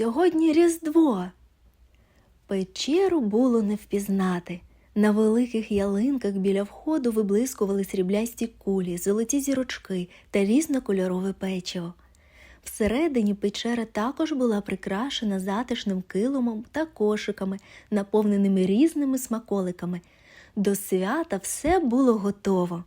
Сьогодні Різдво. Печеру було не впізнати. На великих ялинках біля входу виблискували сріблясті кулі, золоті зірочки та різнокольорове печиво. Всередині печера також була прикрашена затишним килимом та кошиками, наповненими різними смаколиками. До свята все було готово.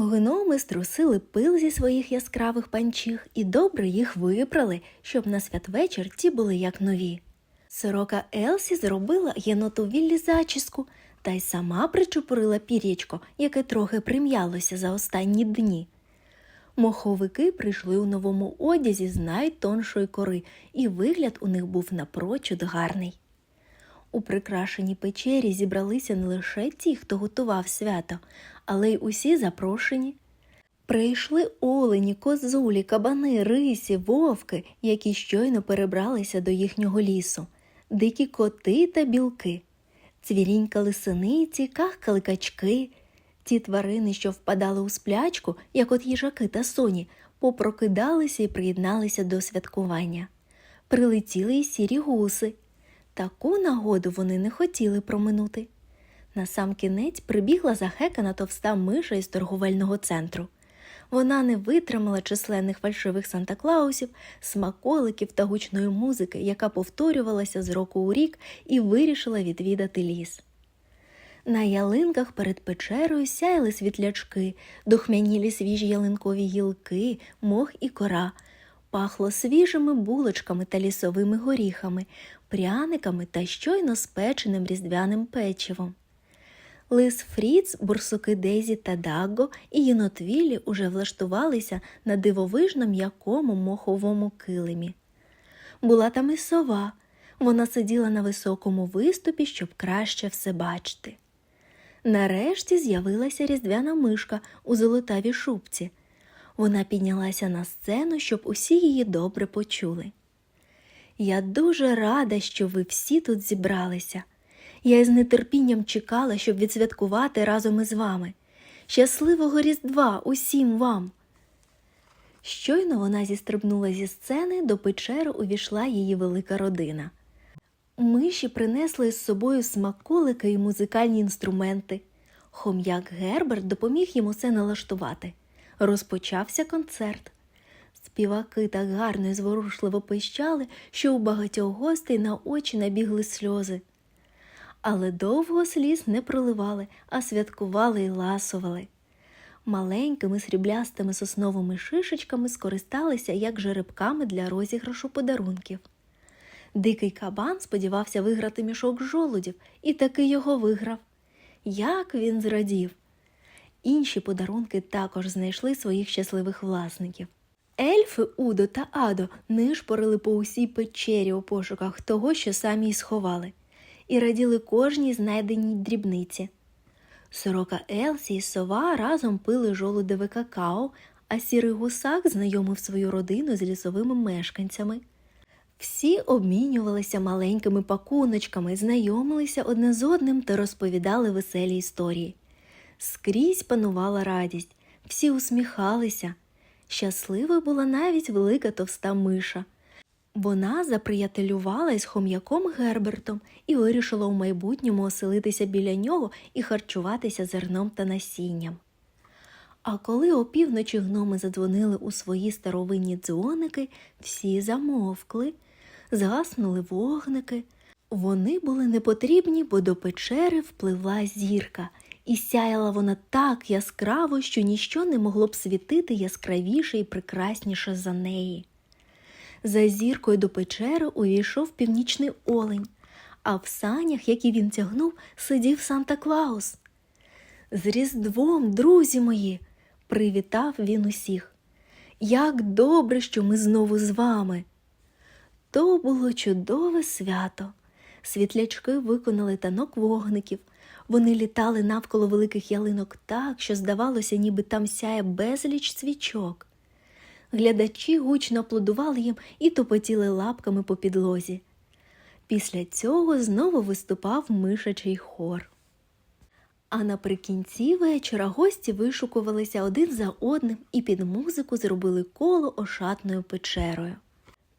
Гноми струсили пил зі своїх яскравих панчіх і добре їх випрали, щоб на святвечір ті були як нові. Сорока Елсі зробила єноту Віллі зачіску та й сама причепурила пір'ячко, яке трохи прим'ялося за останні дні. Моховики прийшли у новому одязі з найтоншої кори, і вигляд у них був напрочуд гарний. У прикрашеній печері зібралися не лише ті, хто готував свято, але й усі запрошені. Прийшли олені, козулі, кабани, рисі, вовки, які щойно перебралися до їхнього лісу, дикі коти та білки, цвірінькали синиці, кахкали качки. Ті тварини, що впадали у сплячку, як от їжаки та соні, попрокидалися і приєдналися до святкування. Прилетіли й сірі гуси. Таку нагоду вони не хотіли проминути. Насамкінець прибігла захекана товста миша із торговельного центру. Вона не витримала численних фальшивих Санта-Клаусів, смаколиків та гучної музики, яка повторювалася з року у рік, і вирішила відвідати ліс. На ялинках перед печерою сяяли світлячки, духмянілі свіжі ялинкові гілки, мох і кора. Пахло свіжими булочками та лісовими горіхами, пряниками та щойно спеченим різдвяним печивом. Лис Фріц, бурсуки Дезі та Дагго і єнотвілі уже влаштувалися на дивовижно м'якому моховому килимі. Була там і сова. Вона сиділа на високому виступі, щоб краще все бачити. Нарешті з'явилася різдвяна мишка у золотавій шубці. Вона піднялася на сцену, щоб усі її добре почули. Я дуже рада, що ви всі тут зібралися. Я із нетерпінням чекала, щоб відсвяткувати разом із вами. Щасливого Різдва усім вам! Щойно вона зістрибнула зі сцени, до печери увійшла її велика родина. Миші принесли з собою смаколики і музикальні інструменти. Хом'як Герберт допоміг їм усе налаштувати. Розпочався концерт. Співаки так гарно і зворушливо пищали, що у багатьох гостей на очі набігли сльози. Але довго сліз не проливали, а святкували і ласували. Маленькими сріблястими сосновими шишечками скористалися як жеребками для розіграшу подарунків. Дикий кабан сподівався виграти мішок жолудів і таки його виграв. Як він зрадів! Інші подарунки також знайшли своїх щасливих власників. Ельфи Удо та Адо нишпорили по усій печері у пошуках того, що самі й сховали, і раділи кожній знайденій дрібниці. Сорока Елсі і сова разом пили жолудеве какао, а сірий гусак знайомив свою родину з лісовими мешканцями. Всі обмінювалися маленькими пакуночками, знайомилися одне з одним та розповідали веселі історії. Скрізь панувала радість, всі усміхалися. Щасливою була навіть велика товста миша. Вона заприятелювала із хом'яком Гербертом і вирішила у майбутньому оселитися біля нього і харчуватися зерном та насінням. А коли опівночі гноми задзвонили у свої старовинні дзвоники, всі замовкли, згаснули вогники. Вони були непотрібні, бо до печери впливла зірка, і сяяла вона так яскраво, що ніщо не могло б світити яскравіше і прекрасніше за неї. За зіркою до печери увійшов північний олень, а в санях, які він тягнув, сидів Санта Клаус. З Різдвом, друзі мої, привітав він усіх. Як добре, що ми знову з вами. То було чудове свято. Світлячки виконали танок вогників. Вони літали навколо великих ялинок так, що здавалося, ніби там сяє безліч свічок. Глядачі гучно аплодували їм і топотіли лапками по підлозі. Після цього знову виступав мишачий хор. А наприкінці вечора гості вишукувалися один за одним і під музику зробили коло ошатною печерою.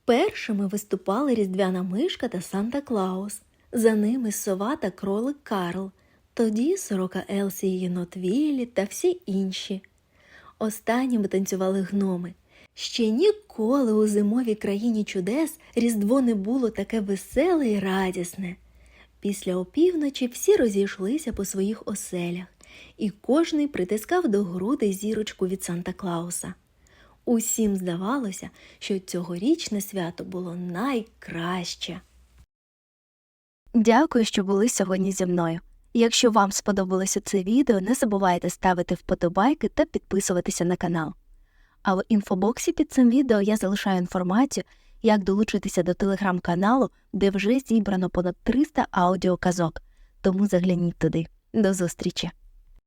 Першими виступали різдвяна мишка та Санта Клаус, за ними сова та кролик Карл, тоді сорока Елсі єнот Віллі та всі інші. Останніми танцювали гноми. Ще ніколи у зимовій країні чудес Різдво не було таке веселе і радісне. Після опівночі всі розійшлися по своїх оселях, і кожний притискав до груди зірочку від Санта Клауса. Усім здавалося, що цьогорічне свято було найкраще. Дякую, що були сьогодні зі мною. Якщо вам сподобалося це відео, не забувайте ставити вподобайки та підписуватися на канал. А в інфобоксі під цим відео я залишаю інформацію, як долучитися до телеграм-каналу, де вже зібрано понад 300 аудіоказок. Тому загляніть туди. До зустрічі!